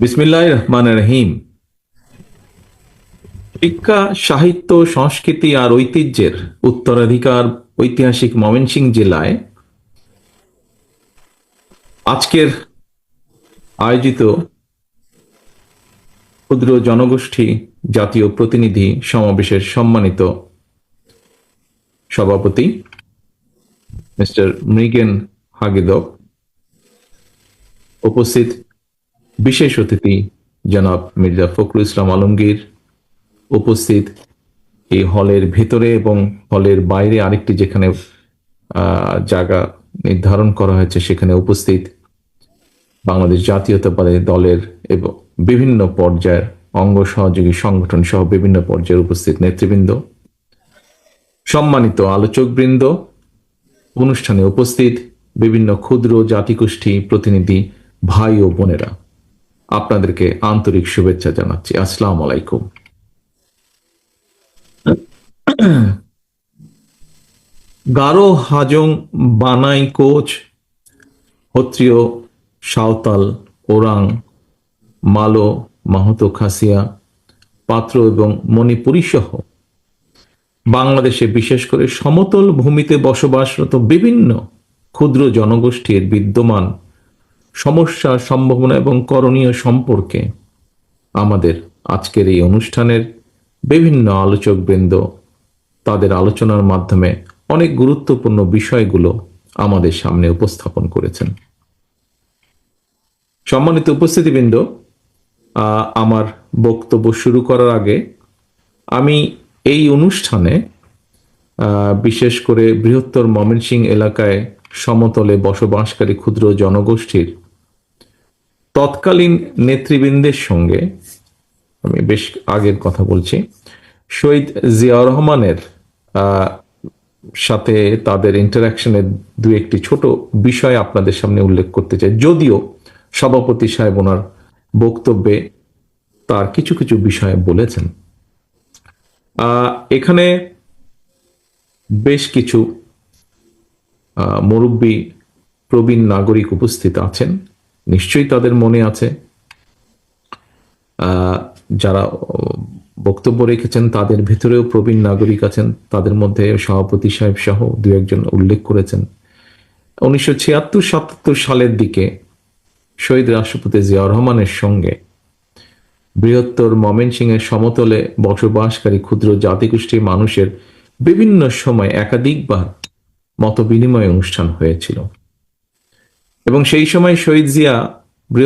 বিসমিল্লাহ রহমান রহিম শিক্ষা, সাহিত্য, সংস্কৃতি আর ঐতিহ্যের উত্তরাধিকার ঐতিহাসিক ময়মনসিংহ জেলায় আজকের আয়োজিত ক্ষুদ্র জনগোষ্ঠী জাতীয় প্রতিনিধি সমাবেশের সম্মানিত সভাপতি মিস্টার মৃগেন হাগিদক উপস্থিত বিশেষ অতিথি জনাব মির্জা ফখরুল ইসলাম আলমগীর উপস্থিত এই হলের ভেতরে এবং হলের বাইরে আরেকটি যেখানে জায়গা নির্ধারণ করা হয়েছে সেখানে উপস্থিত বাংলাদেশ জাতীয়তাবাদী দলের এবং বিভিন্ন পর্যায়ের অঙ্গ সহযোগী সংগঠন সহ বিভিন্ন পর্যায়ের উপস্থিত নেতৃবৃন্দ, সম্মানিত আলোচকবৃন্দ, অনুষ্ঠানে উপস্থিত বিভিন্ন ক্ষুদ্র জাতিগোষ্ঠী প্রতিনিধি, ভাই ও বোনেরা। আপনাদেরকে আন্তরিক শুভেচ্ছা জানাচ্ছি। আসসালাম আলাইকুম। গারো হাজং বানাই কোচ, হত্রিয় সাঁওতাল ওরাং, মালো মাহতো খাসিয়া, পাত্র এবং মণিপুরী সহ বাংলাদেশে বিশেষ করে সমতল ভূমিতে বসবাসরত বিভিন্ন ক্ষুদ্র জনগোষ্ঠীর বিদ্যমান সমস্যা সম্ভাবনা এবং করণীয় সম্পর্কে আমাদের আজকের এই অনুষ্ঠানের বিভিন্ন আলোচকবৃন্দ তাদের আলোচনার মাধ্যমে অনেক গুরুত্বপূর্ণ বিষয়গুলো আমাদের সামনে উপস্থাপন করেছেন। সম্মানিত উপস্থিতিবৃন্দ আমার বক্তব্য শুরু করার আগে আমি এই অনুষ্ঠানে বিশেষ করে বৃহত্তর ময়মনসিং এলাকায় সমতলে বসবাসকারী ক্ষুদ্র জনগোষ্ঠীর তৎকালীন নেতৃবৃন্দের সঙ্গে, আমি বেশ আগের কথা বলছি, শহীদ জিয়াউর রহমানের সাথে তাদের ইন্টারাকশনের দু একটি ছোট বিষয় আপনাদের সামনে উল্লেখ করতে চাই। যদিও সভাপতি সাহেব ওনার বক্তব্যে তার কিছু কিছু বিষয়ে বলেছেন। এখানে বেশ কিছু মুরব্বী প্রবীণ নাগরিক উপস্থিত আছেন। নিশ্চয়ই তাদের মনে আছে। যারা বক্তব্য রেখেছেন, তাদের ভেতরেও প্রবীণ নাগরিক আছেন। তাদের মধ্যে সভাপতি সাহেব সহ দু একজন উল্লেখ করেছেন। উনিশশো ছিয়াত্তর সাতাত্তর সালের দিকে শহীদ রাষ্ট্রপতি জিয়াউর রহমানের সঙ্গে বৃহত্তর ময়মনসিংহের সমতলে বসবাসকারী ক্ষুদ্র জাতিগোষ্ঠীর মানুষের বিভিন্ন সময় একাধিকবার মত বিনিময় অনুষ্ঠান হয়েছিল। এবং সেই সময় শহীদ জিয়া